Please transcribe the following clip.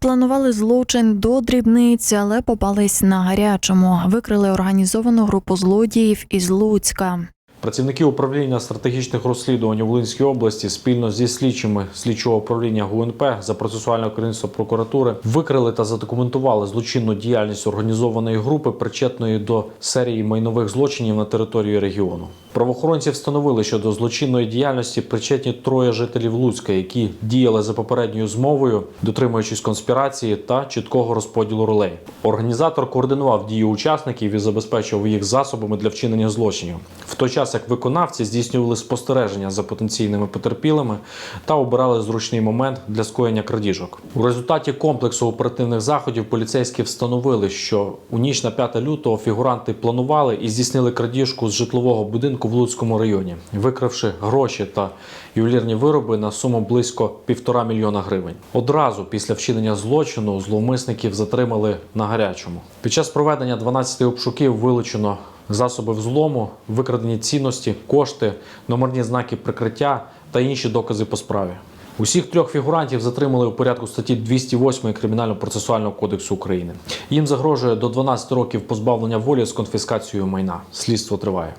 Спланували злочин до дрібниць, але попались на гарячому. Викрили організовану групу злодіїв із Луцька. Працівники управління стратегічних розслідувань у Волинській області спільно зі слідчими слідчого управління ГУНП за процесуальне керівництво прокуратури викрили та задокументували злочинну діяльність організованої групи, причетної до серії майнових злочинів на території регіону. Правоохоронці встановили, що до злочинної діяльності причетні троє жителів Луцька, які діяли за попередньою змовою, дотримуючись конспірації та чіткого розподілу ролей. Організатор координував дії учасників і забезпечував їх засобами для вчинення злочинів. В той час як виконавці здійснювали спостереження за потенційними потерпілими та обирали зручний момент для скоєння крадіжок. У результаті комплексу оперативних заходів поліцейські встановили, що у ніч на 5 лютого фігуранти планували і здійснили крадіжку з житлового будинку в Луцькому районі, викравши гроші та ювелірні вироби на суму близько півтора мільйона гривень. Одразу після вчинення злочину зловмисників затримали на гарячому. Під час проведення 12 обшуків вилучено засоби взлому, викрадені цінності, кошти, номерні знаки прикриття та інші докази по справі. Усіх трьох фігурантів затримали у порядку статті 208 Кримінально-процесуального кодексу України. Їм загрожує до 12 років позбавлення волі з конфіскацією майна. Слідство триває.